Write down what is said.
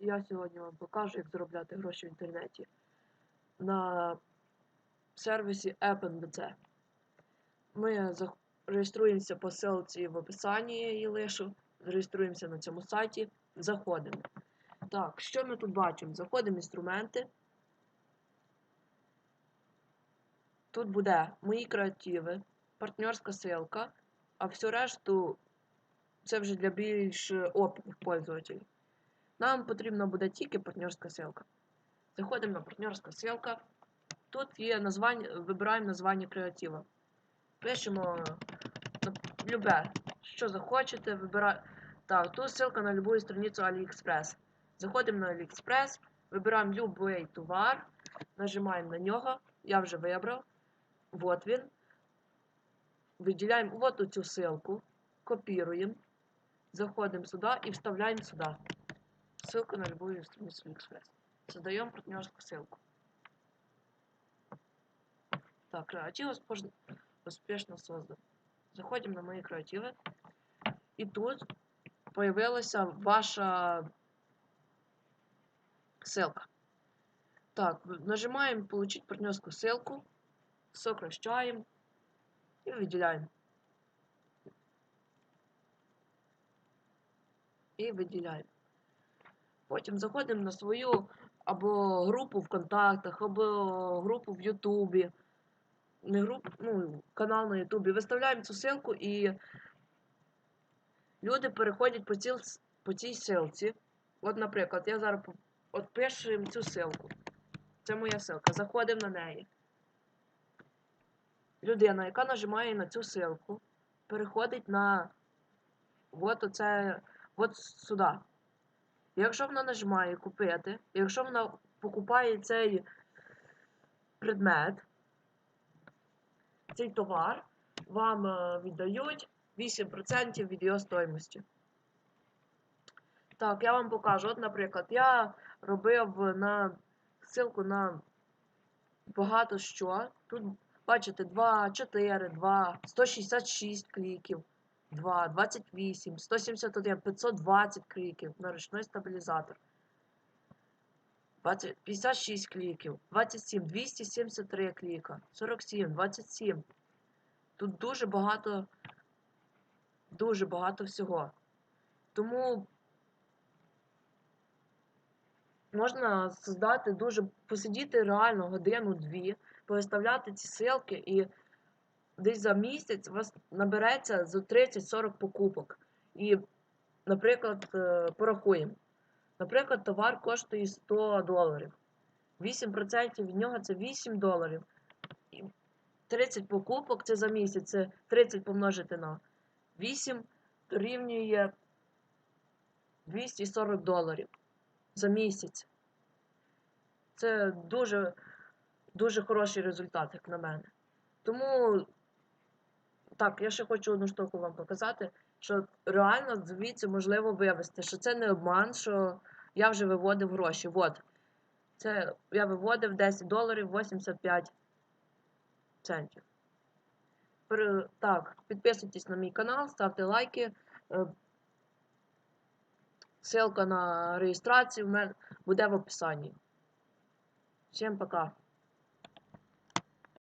я сьогодні вам покажу, як заробляти гроші в інтернеті на сервісі AppNBC. Ми реєструємося по ссылці в описанні, я її лишу. Реєструємося на цьому сайті, заходимо. Так, що ми тут бачимо? Заходимо в інструменти. Тут буде мої креативи, партнерська ссылка, а всю решту це вже для більш опитних пользователів. Нам потрібна буде тільки партнерська ссылка. Заходимо на партнерська ссылка. Тут є названня, вибираємо названня креатива. Пишемо ну, любе, що захочете, вибираємо. Так, тут ссылка на любую страницю AliExpress. Заходимо на AliExpress, вибираємо любий товар, нажимаємо на нього. Я вже вибрав. Вот він. Виділяємо вот цю ссылку, копіруємо, заходимо сюди і вставляємо сюди. Ссылку на любую страницу AliExpress. Создаем партнерскую ссылку. Так, креатив успеш- успешно создан. Заходим на мои креативы. И тут появилась ваша ссылка. Так, в- нажимаем получить партнерскую ссылку, сокращаем и выделяем. І виділяємо. Потім заходимо на свою або групу в контактах, або групу в Ютубі. Не групу, ну, канал на Ютубі. Виставляємо цю ссылку і люди переходять по, ціл, по цій ссылці. От, наприклад, я зараз по- от пишу їм цю ссылку. Це моя ссылка. Заходимо на неї. Людина, яка нажимає на цю ссылку, переходить на от оце, от сюди. Якщо вона нажимає купити, якщо вона покупає цей предмет, цей товар, вам е, віддають 8% від його стоїмості. Так, я вам покажу. От, наприклад, я робив на ссылку на багато що. Тут, бачите, 2, 4, 2, 166 кліків. 2, 28, 171, 520 кліків на ручний стабілізатор. 20, 56 кліків, 27, 273 кліка, 47, 27. Тут дуже багато, дуже багато всього. Тому можна создати дуже, посидіти реально годину-дві, повиставляти ці ссылки і десь за місяць у вас набереться за 30-40 покупок. І, наприклад, е, порахуємо. Наприклад, товар коштує 100 доларів. 8% від нього це 8 доларів. 30 покупок це за місяць. Це 30 помножити на 8 дорівнює 240 доларів за місяць. Це дуже, дуже хороший результат, як на мене. Тому так, я ще хочу одну штуку вам показати, що реально звідси можливо вивести, що це не обман, що я вже виводив гроші. От. Це я виводив 10 доларів 85 центів. Так, підписуйтесь на мій канал, ставте лайки. Е, Ссылка на реєстрацію в мене буде в описанні. Всім пока!